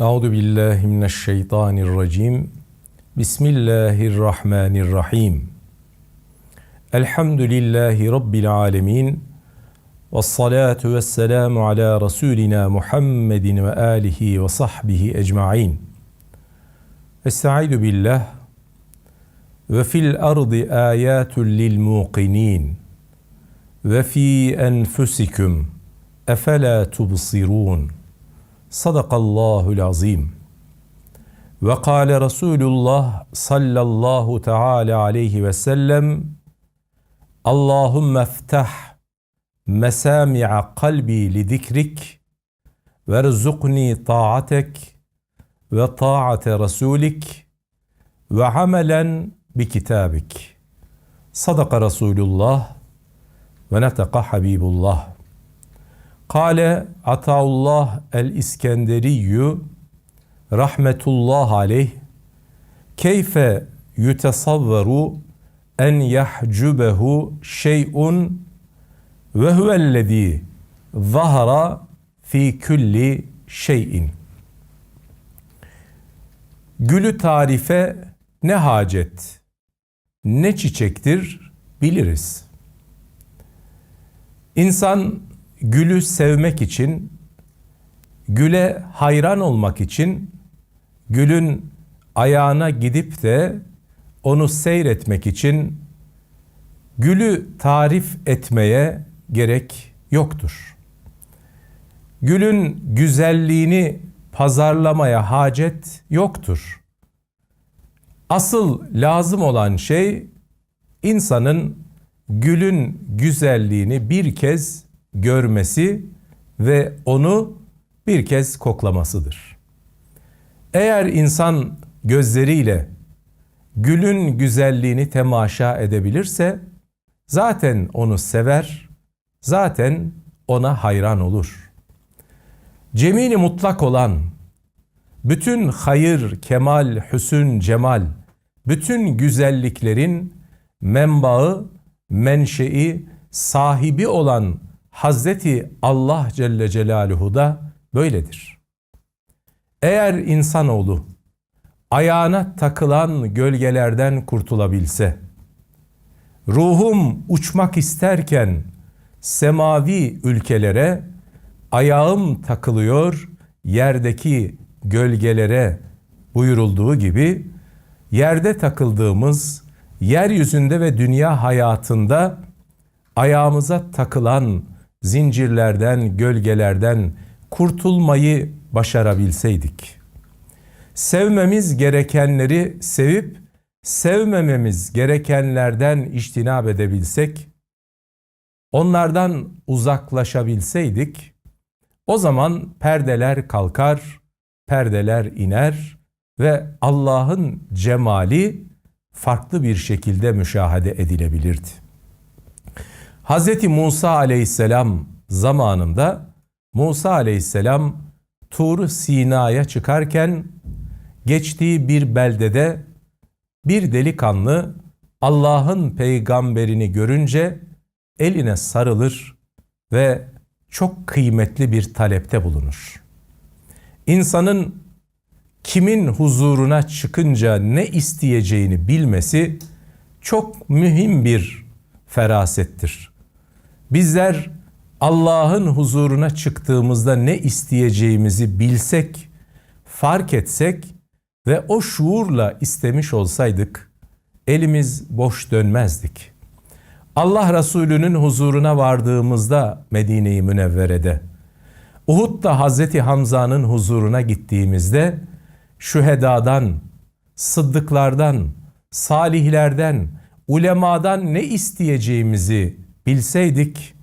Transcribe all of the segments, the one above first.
أعوذ بالله من الشيطان الرجيم. بسم الله الرحمن الرحيم. الحمد لله رب العالمين والصلاة والسلام على رسولنا محمد وآله وصحبه أجمعين. استعيد بالله. وفي الأرض آيات للموقنين. وفي أنفسكم أفلا تبصرون؟ Sadakallahul azim. Ve kâle Resulullah sallallahu teala aleyhi ve sellem Allahümme eftah mesami'a kalbi li zikrik ve rzuqni ta'atek ve ta'ate rasulik ve amelen bi kitabik. Sadaka Resulullah ve neteka Habibullah. Kale Ataullah el-İskenderiyyü rahmetullah aleyh keyfe yutesavveru en yahcubehu şey'un ve huvellezî zahara fi külli şeyin. Gülü tarife ne hacet, ne çiçektir biliriz. İnsan gülü sevmek için, güle hayran olmak için, gülün ayağına gidip de onu seyretmek için gülü tarif etmeye gerek yoktur. Gülün güzelliğini pazarlamaya hacet yoktur. Asıl lazım olan şey insanın gülün güzelliğini bir kez görmesi ve onu bir kez koklamasıdır. Eğer insan gözleriyle gülün güzelliğini temaşa edebilirse zaten onu sever, zaten ona hayran olur. Cemili mutlak olan bütün hayır, kemal, hüsün, cemal, bütün güzelliklerin menbaı, menşei, sahibi olan Hazreti Allah Celle Celaluhu da böyledir. Eğer insanoğlu ayağına takılan gölgelerden kurtulabilse, ruhum uçmak isterken semavi ülkelere ayağım takılıyor yerdeki gölgelere buyurulduğu gibi yerde takıldığımız yeryüzünde ve dünya hayatında ayağımıza takılan zincirlerden, gölgelerden kurtulmayı başarabilseydik. Sevmemiz gerekenleri sevip sevmememiz gerekenlerden iştinab edebilsek, onlardan uzaklaşabilseydik, o zaman perdeler kalkar, perdeler iner ve Allah'ın cemali farklı bir şekilde müşahede edilebilirdi. Hz. Musa aleyhisselam zamanında Musa aleyhisselam Tur Sina'ya çıkarken geçtiği bir beldede bir delikanlı Allah'ın peygamberini görünce eline sarılır ve çok kıymetli bir talepte bulunur. İnsanın kimin huzuruna çıkınca ne isteyeceğini bilmesi çok mühim bir ferasettir. Bizler Allah'ın huzuruna çıktığımızda ne isteyeceğimizi bilsek, fark etsek ve o şuurla istemiş olsaydık elimiz boş dönmezdik. Allah Resulü'nün huzuruna vardığımızda Medine-i Münevvere'de, Uhud'da Hazreti Hamza'nın huzuruna gittiğimizde şühedadan, sıddıklardan, salihlerden, ulemadan ne isteyeceğimizi bilseydik,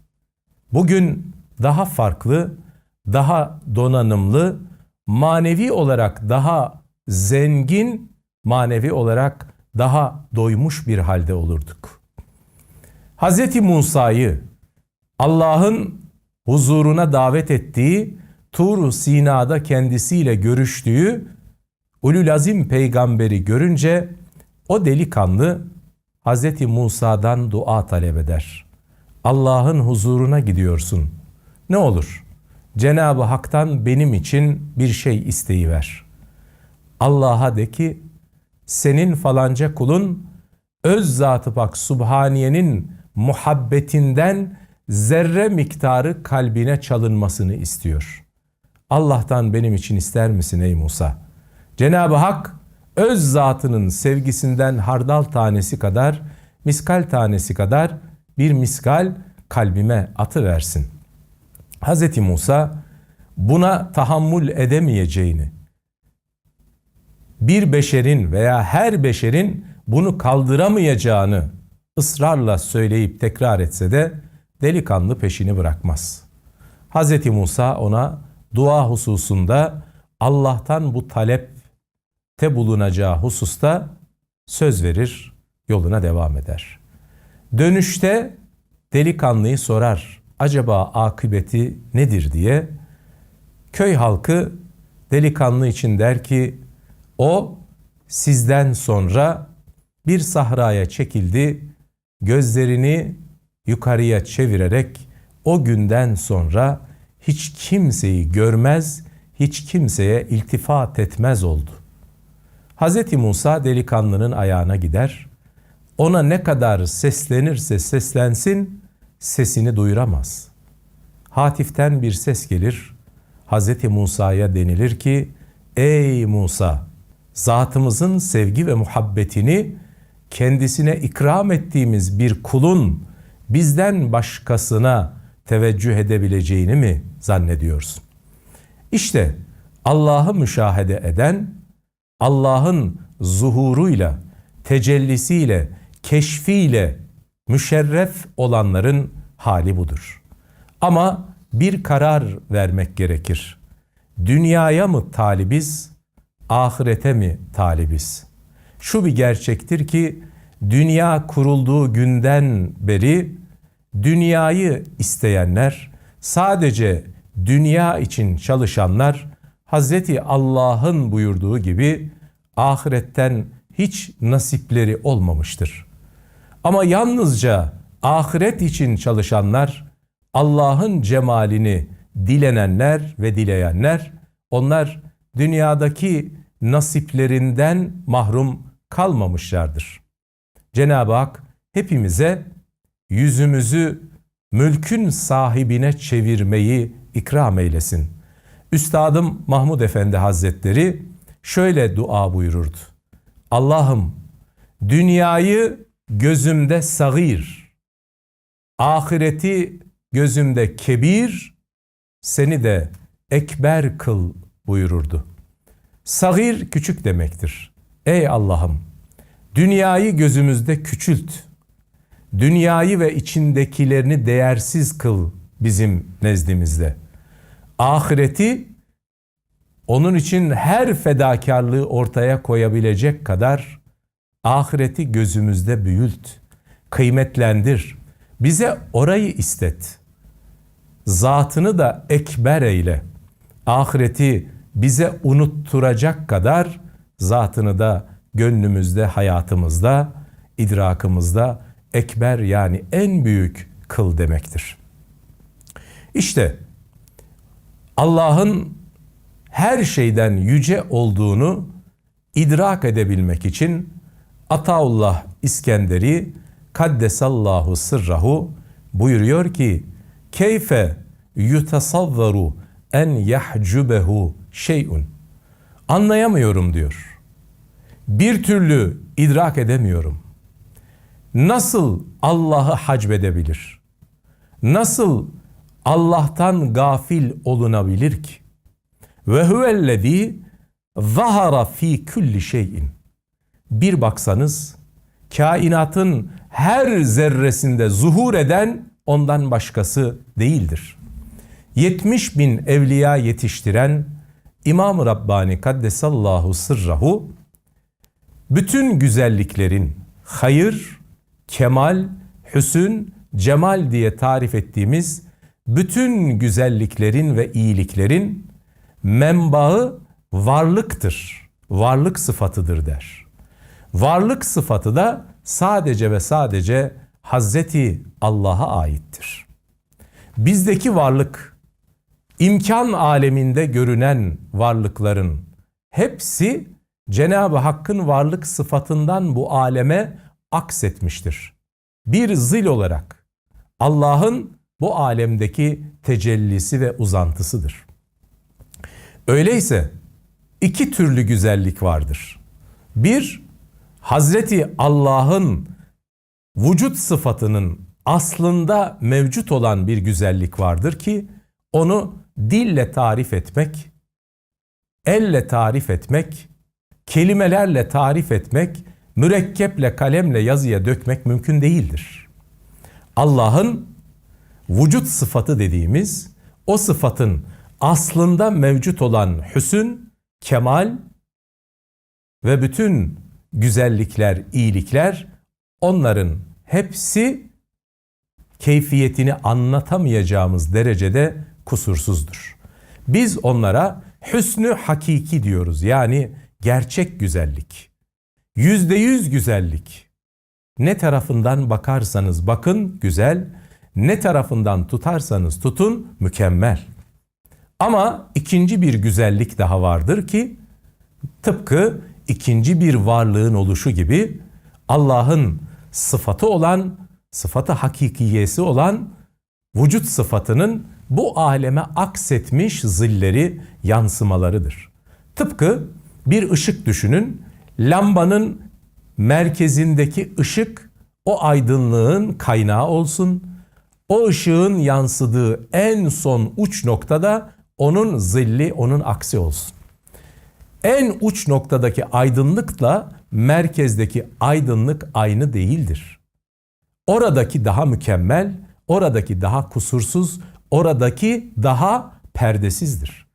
bugün daha farklı, daha donanımlı, manevi olarak daha zengin, manevi olarak daha doymuş bir halde olurduk. Hz. Musa'yı Allah'ın huzuruna davet ettiği Tur Sina'da kendisiyle görüştüğü Ululazim peygamberi görünce o delikanlı Hz. Musa'dan dua talep eder. Allah'ın huzuruna gidiyorsun. Ne olur Cenab-ı Hak'tan benim için bir şey isteyiver. Allah'a de ki senin falanca kulun öz zatı bak Subhaniye'nin muhabbetinden zerre miktarı kalbine çalınmasını istiyor. Allah'tan benim için ister misin ey Musa? Cenab-ı Hak öz zatının sevgisinden hardal tanesi kadar, miskal tanesi kadar bir miskal kalbime atı versin. Hz. Musa buna tahammül edemeyeceğini, bir beşerin veya her beşerin bunu kaldıramayacağını ısrarla söyleyip tekrar etse de delikanlı peşini bırakmaz. Hz. Musa ona dua hususunda Allah'tan bu talepte bulunacağı hususta söz verir, yoluna devam eder. Dönüşte delikanlıyı sorar, acaba akıbeti nedir diye. Köy halkı delikanlı için der ki, o sizden sonra bir sahraya çekildi, gözlerini yukarıya çevirerek o günden sonra hiç kimseyi görmez, hiç kimseye iltifat etmez oldu. Hz. Musa delikanlının ayağına gider, ona ne kadar seslenirse seslensin sesini duyuramaz. Hatiften bir ses gelir, Hz. Musa'ya denilir ki, Ey Musa! Zatımızın sevgi ve muhabbetini kendisine ikram ettiğimiz bir kulun bizden başkasına teveccüh edebileceğini mi zannediyorsun? İşte Allah'ı müşahede eden, Allah'ın zuhuruyla, tecellisiyle, keşfiyle müşerref olanların hali budur. Ama bir karar vermek gerekir. Dünyaya mı talibiz, ahirete mi talibiz? Şu bir gerçektir ki dünya kurulduğu günden beri dünyayı isteyenler, sadece dünya için çalışanlar Hazreti Allah'ın buyurduğu gibi ahiretten hiç nasipleri olmamıştır. Ama yalnızca ahiret için çalışanlar, Allah'ın cemalini dilenenler ve dileyenler, onlar dünyadaki nasiplerinden mahrum kalmamışlardır. Cenab-ı Hak hepimize yüzümüzü mülkün sahibine çevirmeyi ikram eylesin. Üstadım Mahmud Efendi Hazretleri şöyle dua buyururdu. Allah'ım dünyayı gözümde sagir, ahireti gözümde kebir, seni de ekber kıl buyururdu. Sagir küçük demektir. Ey Allah'ım dünyayı gözümüzde küçült. Dünyayı ve içindekilerini değersiz kıl bizim nezdimizde. Ahireti onun için her fedakarlığı ortaya koyabilecek kadar ahireti gözümüzde büyült, kıymetlendir. Bize orayı istet. Zatını da ekber eyle. Ahireti bize unutturacak kadar zatını da gönlümüzde, hayatımızda, idrakımızda ekber yani en büyük kıl demektir. İşte Allah'ın her şeyden yüce olduğunu idrak edebilmek için Ataullah İskenderi Kaddesallahu sırrahu buyuruyor ki keyfe yutasavvaru en yahcubehu şeyun anlayamıyorum diyor. Bir türlü idrak edemiyorum. Nasıl Allah'ı hacbedebilir? Nasıl Allah'tan gafil olunabilir ki? Ve huvellezî zahara fi kulli şeyin. Bir baksanız kainatın her zerresinde zuhur eden ondan başkası değildir. 70 bin evliya yetiştiren İmam-ı Rabbani Kaddesallahu sırrahu bütün güzelliklerin hayır, kemal, hüsün, cemal diye tarif ettiğimiz bütün güzelliklerin ve iyiliklerin menbaı varlıktır. Varlık sıfatıdır der. Varlık sıfatı da sadece ve sadece Hazreti Allah'a aittir. Bizdeki varlık imkan aleminde görünen varlıkların hepsi Cenab-ı Hakk'ın varlık sıfatından bu aleme aksetmiştir. Bir zil olarak Allah'ın bu alemdeki tecellisi ve uzantısıdır. Öyleyse iki türlü güzellik vardır. Bir, Hazreti Allah'ın vücut sıfatının aslında mevcut olan bir güzellik vardır ki onu dille tarif etmek, elle tarif etmek, kelimelerle tarif etmek, mürekkeple kalemle yazıya dökmek mümkün değildir. Allah'ın vücut sıfatı dediğimiz o sıfatın aslında mevcut olan hüsün, kemal ve bütün güzellikler, iyilikler onların hepsi keyfiyetini anlatamayacağımız derecede kusursuzdur. Biz onlara hüsnü hakiki diyoruz. Yani gerçek güzellik. Yüzde yüz güzellik. Ne tarafından bakarsanız bakın güzel, ne tarafından tutarsanız tutun mükemmel. Ama ikinci bir güzellik daha vardır ki tıpkı ikinci bir varlığın oluşu gibi Allah'ın sıfatı olan, sıfatı hakikiyesi olan vücut sıfatının bu aleme aksetmiş zilleri, yansımalarıdır. Tıpkı bir ışık düşünün, lambanın merkezindeki ışık o aydınlığın kaynağı olsun. O ışığın yansıdığı en son uç noktada onun zilli, onun aksi olsun. En uç noktadaki aydınlıkla merkezdeki aydınlık aynı değildir. Oradaki daha mükemmel, oradaki daha kusursuz, oradaki daha perdesizdir.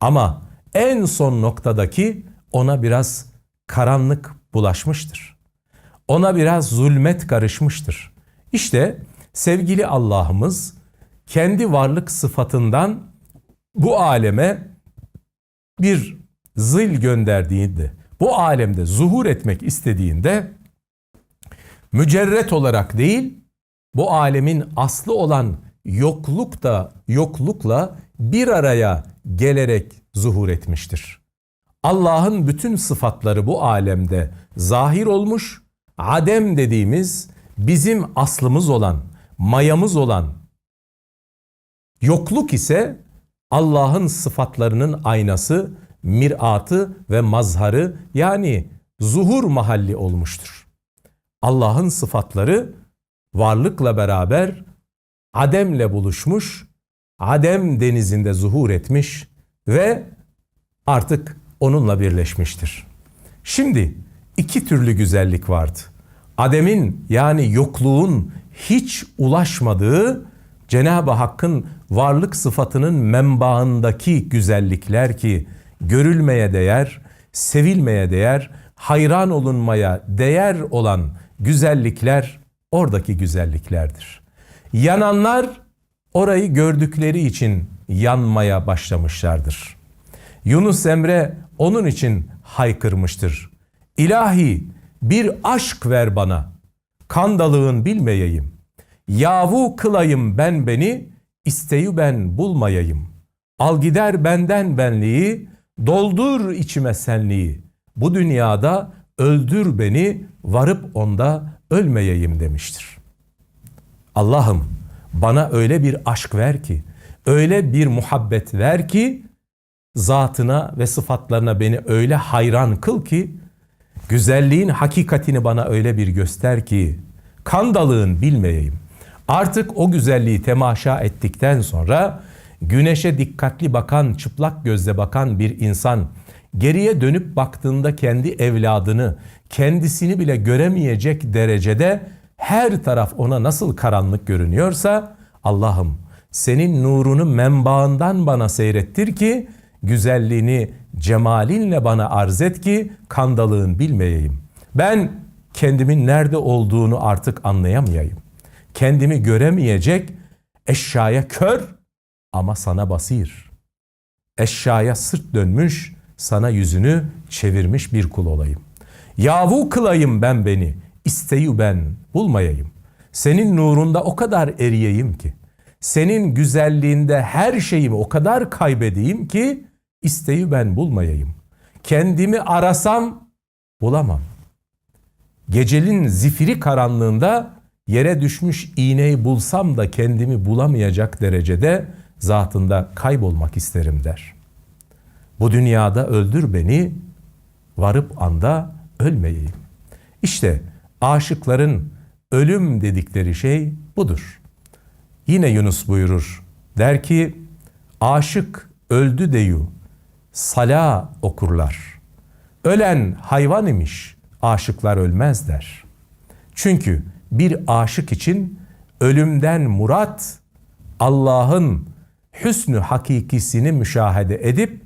Ama en son noktadaki ona biraz karanlık bulaşmıştır. Ona biraz zulmet karışmıştır. İşte sevgili Allah'ımız kendi varlık sıfatından bu aleme bir zil gönderdiğinde, bu alemde zuhur etmek istediğinde mücerret olarak değil, bu alemin aslı olan yokluk da yoklukla bir araya gelerek zuhur etmiştir. Allah'ın bütün sıfatları bu alemde zahir olmuş, adem dediğimiz bizim aslımız olan, mayamız olan yokluk ise Allah'ın sıfatlarının aynası, miratı ve mazharı yani zuhur mahalli olmuştur. Allah'ın sıfatları varlıkla beraber Adem'le buluşmuş, Adem denizinde zuhur etmiş ve artık onunla birleşmiştir. Şimdi iki türlü güzellik vardı. Adem'in yani yokluğun hiç ulaşmadığı Cenab-ı Hakk'ın varlık sıfatının menbaındaki güzellikler ki görülmeye değer, sevilmeye değer, hayran olunmaya değer olan güzellikler oradaki güzelliklerdir. Yananlar orayı gördükleri için yanmaya başlamışlardır. Yunus Emre onun için haykırmıştır. İlahi bir aşk ver bana, kandalığın bilmeyeyim. Yavu kılayım ben beni, isteyu ben bulmayayım. Al gider benden benliği, doldur içime senliği. Bu dünyada öldür beni, varıp onda ölmeyeyim demiştir. Allah'ım bana öyle bir aşk ver ki, öyle bir muhabbet ver ki, zatına ve sıfatlarına beni öyle hayran kıl ki, güzelliğin hakikatini bana öyle bir göster ki, kandalığın bilmeyeyim. Artık o güzelliği temaşa ettikten sonra güneşe dikkatli bakan, çıplak gözle bakan bir insan geriye dönüp baktığında kendi evladını, kendisini bile göremeyecek derecede her taraf ona nasıl karanlık görünüyorsa Allah'ım senin nurunu menbaından bana seyrettir ki güzelliğini cemalinle bana arz et ki kandalığın bilmeyeyim. Ben kendimin nerede olduğunu artık anlayamayayım. Kendimi göremeyecek eşyaya kör ama sana basir. Eşyaya sırt dönmüş, sana yüzünü çevirmiş bir kul olayım. Yavu kılayım ben beni, isteyu ben bulmayayım. Senin nurunda o kadar eriyeyim ki, senin güzelliğinde her şeyimi o kadar kaybedeyim ki isteği ben bulmayayım. Kendimi arasam bulamam. Gecelin zifiri karanlığında yere düşmüş iğneyi bulsam da kendimi bulamayacak derecede zatında kaybolmak isterim der. Bu dünyada öldür beni, varıp anda ölmeyeyim. İşte aşıkların ölüm dedikleri şey budur. Yine Yunus buyurur. Der ki aşık öldü deyu sala okurlar. Ölen hayvan imiş aşıklar ölmez der. Çünkü bir aşık için ölümden murat Allah'ın hüsnü hakikisini müşahede edip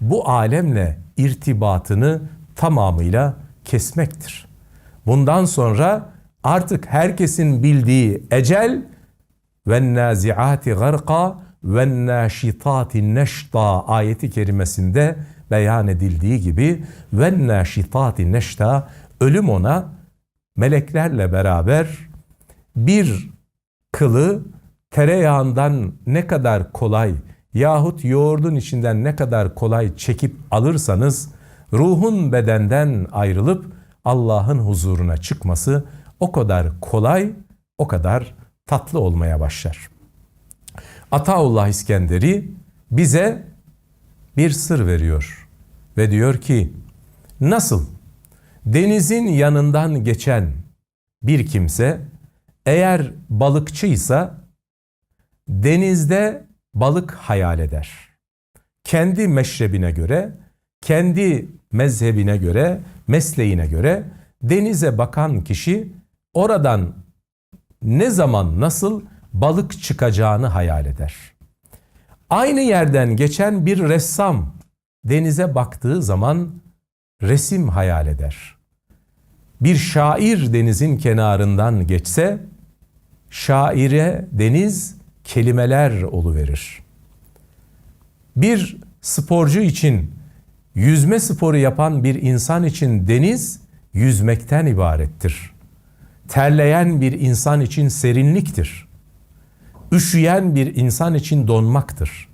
bu alemle irtibatını tamamıyla kesmektir. Bundan sonra artık herkesin bildiği ecel ve naziati garqa ve naşitati neşta ayeti kerimesinde beyan edildiği gibi ve naşitati neşta ölüm ona meleklerle beraber bir kılı tereyağından ne kadar kolay yahut yoğurdun içinden ne kadar kolay çekip alırsanız ruhun bedenden ayrılıp Allah'ın huzuruna çıkması o kadar kolay, o kadar tatlı olmaya başlar. Ataullah İskenderi bize bir sır veriyor ve diyor ki nasıl denizin yanından geçen bir kimse eğer balıkçıysa denizde balık hayal eder. Kendi meşrebine göre, kendi mezhebine göre, mesleğine göre denize bakan kişi oradan ne zaman nasıl balık çıkacağını hayal eder. Aynı yerden geçen bir ressam denize baktığı zaman resim hayal eder. Bir şair denizin kenarından geçse şaire deniz kelimeler oluverir. Bir sporcu için yüzme sporu yapan bir insan için deniz yüzmekten ibarettir. Terleyen bir insan için serinliktir. Üşüyen bir insan için donmaktır.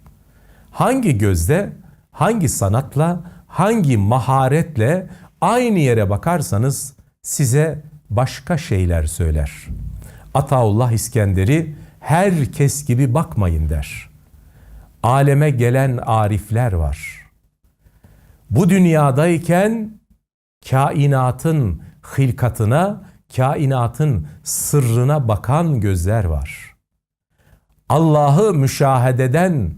Hangi gözde, hangi sanatla, hangi maharetle aynı yere bakarsanız size başka şeyler söyler. Ataullah İskenderi herkes gibi bakmayın der. Aleme gelen arifler var. Bu dünyadayken kainatın hilkatına, kainatın sırrına bakan gözler var. Allah'ı müşahededen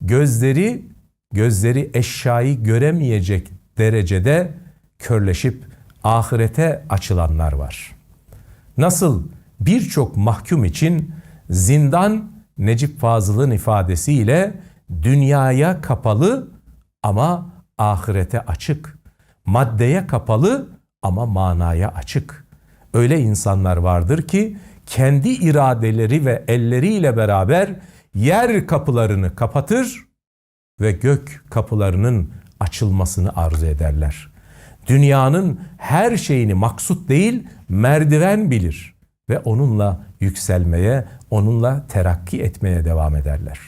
gözleri, gözleri eşyayı göremeyecek derecede körleşip ahirete açılanlar var. Nasıl birçok mahkum için zindan Necip Fazıl'ın ifadesiyle dünyaya kapalı ama ahirete açık. Maddeye kapalı ama manaya açık. Öyle insanlar vardır ki kendi iradeleri ve elleriyle beraber yer kapılarını kapatır ve gök kapılarının açılmasını arzu ederler. Dünyanın her şeyini maksut değil merdiven bilir ve onunla yükselmeye, onunla terakki etmeye devam ederler.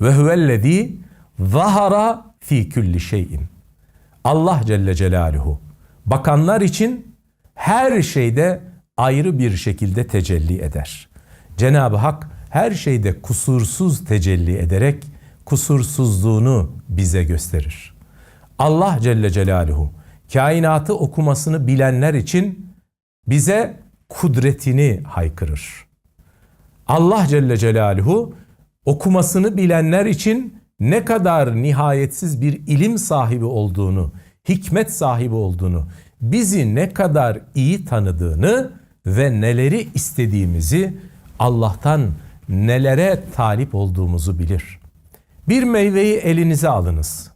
Ve huvellezî zahara fi külli şeyin. Allah Celle Celaluhu bakanlar için her şeyde ayrı bir şekilde tecelli eder. Cenab-ı Hak her şeyde kusursuz tecelli ederek kusursuzluğunu bize gösterir. Allah Celle Celaluhu kainatı okumasını bilenler için bize kudretini haykırır. Allah Celle Celaluhu okumasını bilenler için ne kadar nihayetsiz bir ilim sahibi olduğunu, hikmet sahibi olduğunu, bizi ne kadar iyi tanıdığını ve neleri istediğimizi Allah'tan nelere talip olduğumuzu bilir. Bir meyveyi elinize alınız.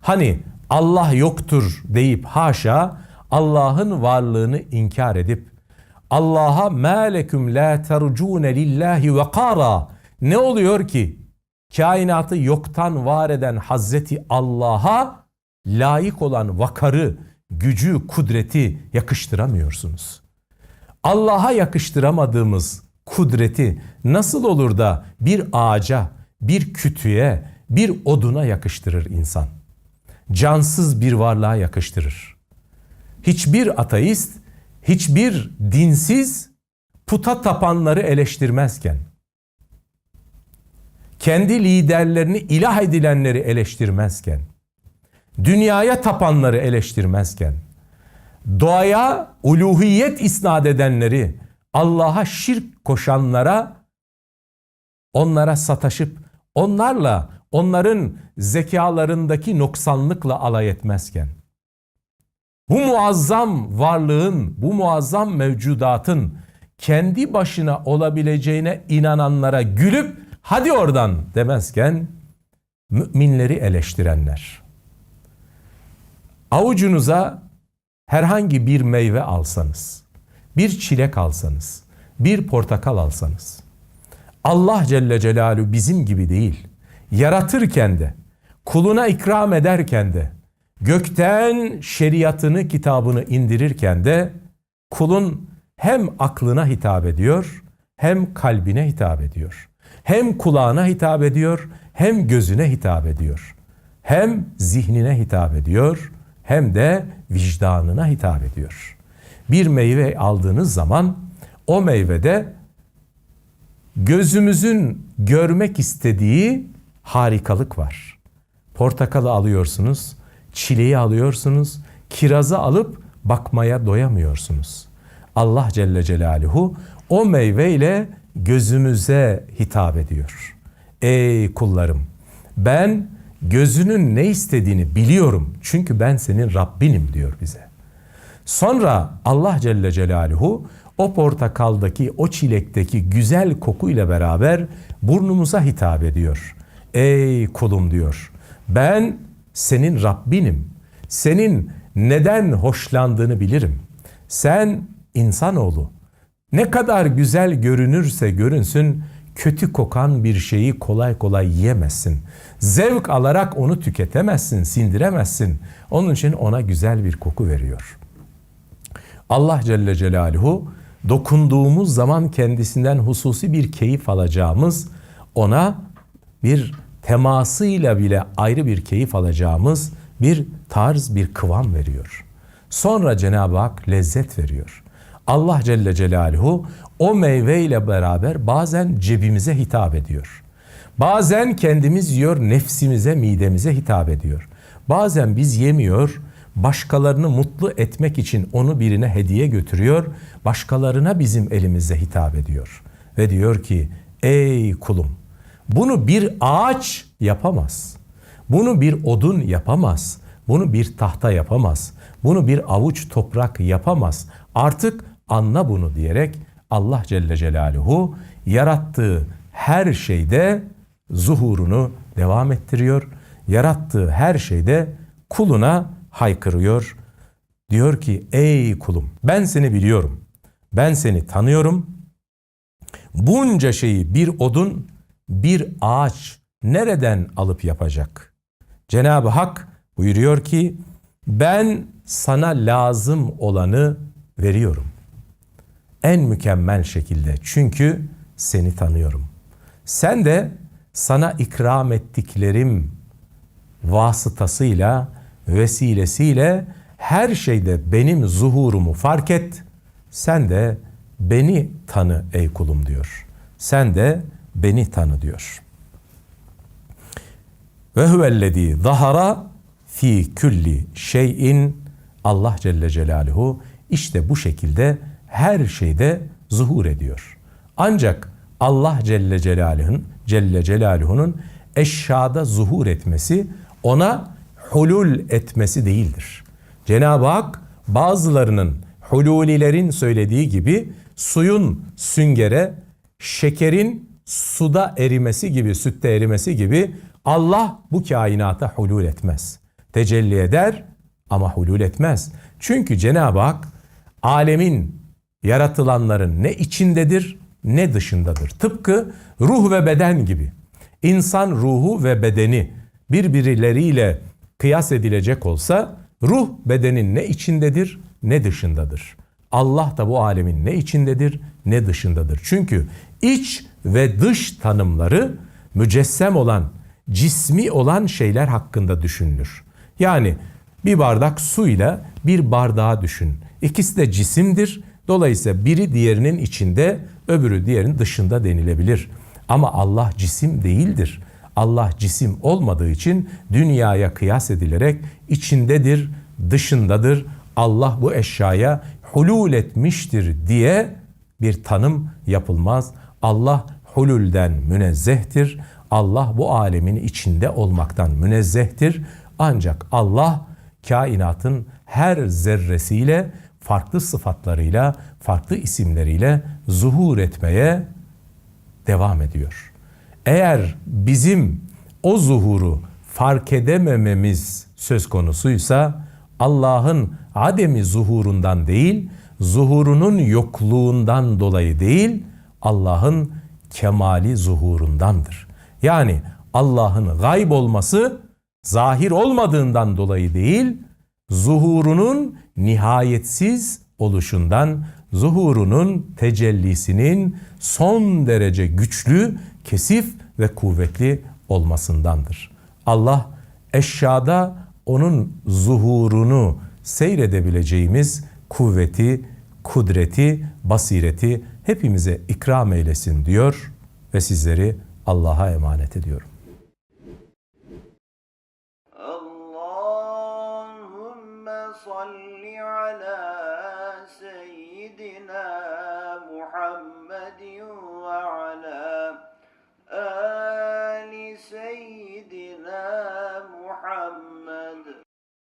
Hani Allah yoktur deyip haşa Allah'ın varlığını inkar edip Allah'a meleküm la tercune lillahi ve kara ne oluyor ki kainatı yoktan var eden Hazreti Allah'a layık olan vakarı, gücü, kudreti yakıştıramıyorsunuz. Allah'a yakıştıramadığımız kudreti nasıl olur da bir ağaca, bir kütüğe, bir oduna yakıştırır insan? Cansız bir varlığa yakıştırır. Hiçbir ateist, hiçbir dinsiz puta tapanları eleştirmezken, kendi liderlerini ilah edilenleri eleştirmezken, dünyaya tapanları eleştirmezken, doğaya uluhiyet isnat edenleri, Allah'a şirk koşanlara, onlara sataşıp, onlarla, onların zekalarındaki noksanlıkla alay etmezken, bu muazzam varlığın, bu muazzam mevcudatın kendi başına olabileceğine inananlara gülüp hadi oradan demezken müminleri eleştirenler. Avucunuza herhangi bir meyve alsanız, bir çilek alsanız, bir portakal alsanız, Allah Celle Celaluhu bizim gibi değil. Yaratırken de, kuluna ikram ederken de, gökten şeriatını, kitabını indirirken de kulun hem aklına hitap ediyor, hem kalbine hitap ediyor. Hem kulağına hitap ediyor, hem gözüne hitap ediyor. Hem zihnine hitap ediyor, hem de vicdanına hitap ediyor. Bir meyve aldığınız zaman o meyvede gözümüzün görmek istediği harikalık var. Portakalı alıyorsunuz, çileği alıyorsunuz, kirazı alıp bakmaya doyamıyorsunuz. Allah Celle Celaluhu o meyveyle gözümüze hitap ediyor. Ey kullarım ben gözünün ne istediğini biliyorum çünkü ben senin Rabbinim diyor bize. Sonra Allah Celle Celaluhu o portakaldaki, o çilekteki güzel kokuyla beraber burnumuza hitap ediyor. Ey kulum diyor. Ben senin Rabbinim. Senin neden hoşlandığını bilirim. Sen insanoğlu. Ne kadar güzel görünürse görünsün kötü kokan bir şeyi kolay kolay yiyemezsin. Zevk alarak onu tüketemezsin, sindiremezsin. Onun için ona güzel bir koku veriyor. Allah Celle Celaluhu dokunduğumuz zaman kendisinden hususi bir keyif alacağımız, ona bir temasıyla bile ayrı bir keyif alacağımız bir tarz, bir kıvam veriyor. Sonra Cenab-ı Hak lezzet veriyor. Allah Celle Celaluhu o meyve ile beraber bazen cebimize hitap ediyor. Bazen kendimiz yiyor, nefsimize, midemize hitap ediyor. Bazen biz yemiyor, başkalarını mutlu etmek için onu birine hediye götürüyor, başkalarına bizim elimizde hitap ediyor. Ve diyor ki, ey kulum, bunu bir ağaç yapamaz. Bunu bir odun yapamaz. Bunu bir tahta yapamaz. Bunu bir avuç toprak yapamaz. Artık anla bunu diyerek Allah Celle Celaluhu yarattığı her şeyde zuhurunu devam ettiriyor. Yarattığı her şeyde kuluna haykırıyor. Diyor ki ey kulum ben seni biliyorum. Ben seni tanıyorum. Bunca şeyi bir odun, bir ağaç nereden alıp yapacak? Cenab-ı Hak buyuruyor ki ben sana lazım olanı veriyorum. En mükemmel şekilde çünkü seni tanıyorum. Sen de sana ikram ettiklerim vasıtasıyla, vesilesiyle her şeyde benim zuhurumu fark et. Sen de beni tanı ey kulum diyor. Sen de beni tanı diyor. Ve huvellezî zahara fi külli şeyin Allah Celle Celaluhu işte bu şekilde her şeyde zuhur ediyor. Ancak Allah Celle Celaluhu'nun Celle Celaluhu'nun eşyada zuhur etmesi ona hulul etmesi değildir. Cenab-ı Hak bazılarının hululilerin söylediği gibi suyun süngere, şekerin suda erimesi gibi, sütte erimesi gibi Allah bu kainata hulul etmez. Tecelli eder ama hulul etmez. Çünkü Cenab-ı Hak alemin yaratılanların ne içindedir ne dışındadır. Tıpkı ruh ve beden gibi. İnsan ruhu ve bedeni birbirleriyle kıyas edilecek olsa ruh bedenin ne içindedir ne dışındadır. Allah da bu alemin ne içindedir ne dışındadır. Çünkü iç ve dış tanımları mücessem olan, cismi olan şeyler hakkında düşünülür. Yani bir bardak suyla bir bardağı düşün. İkisi de cisimdir. Dolayısıyla biri diğerinin içinde, öbürü diğerinin dışında denilebilir. Ama Allah cisim değildir. Allah cisim olmadığı için dünyaya kıyas edilerek içindedir, dışındadır. Allah bu eşyaya hulul etmiştir diye bir tanım yapılmaz. Allah hululden münezzehtir. Allah bu alemin içinde olmaktan münezzehtir. Ancak Allah kainatın her zerresiyle farklı sıfatlarıyla, farklı isimleriyle zuhur etmeye devam ediyor. Eğer bizim o zuhuru fark edemememiz söz konusuysa Allah'ın ademi zuhurundan değil, zuhurunun yokluğundan dolayı değil, Allah'ın kemali zuhurundandır. Yani Allah'ın gayb olması zahir olmadığından dolayı değil, zuhurunun nihayetsiz oluşundan, zuhurunun tecellisinin son derece güçlü, kesif ve kuvvetli olmasındandır. Allah eşyada onun zuhurunu seyredebileceğimiz kuvveti, kudreti, basireti hepimize ikram eylesin diyor ve sizleri Allah'a emanet ediyorum.